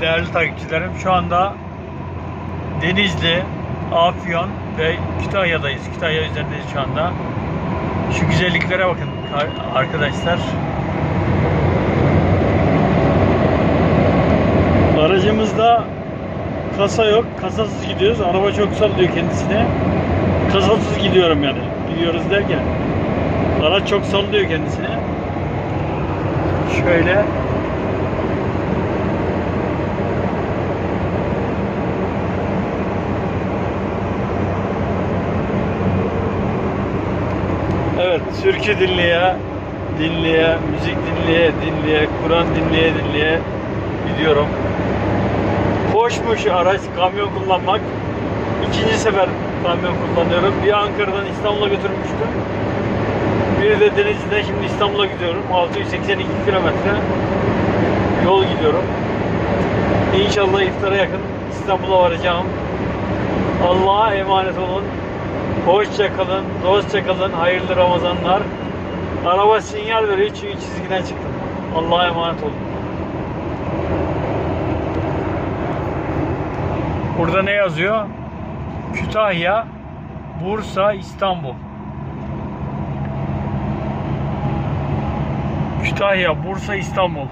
değerli takipçilerim. Şu anda Denizli, Afyon ve Kütahya'dayız. Kütahya üzerindeyiz şu anda. Şu güzelliklere bakın arkadaşlar. Aracımızda kasa yok. Kasasız gidiyoruz. Araba çok sallıyor kendisine. Kasasız gidiyorum yani. Gidiyoruz derken. Araç çok sallıyor kendisine. Şöyle. Evet, türkü dinleye, dinleye, müzik dinleye, dinleye, Kur'an dinleye, dinleye gidiyorum. Hoşmuş araç, kamyon kullanmak. İkinci sefer kamyon kullanıyorum. Bir Ankara'dan İstanbul'a götürmüştüm. Bir de Denizli'den şimdi İstanbul'a gidiyorum. 682 kilometre yol gidiyorum. İnşallah iftara yakın İstanbul'a varacağım. Allah'a emanet olun. Hoşça kalın, dostça kalın, hayırlı Ramazanlar. Araba sinyal veriyor çünkü çizgiden çıktım. Allah'a emanet olun. Burada ne yazıyor? Kütahya, Bursa, İstanbul. Kütahya, Bursa, İstanbul.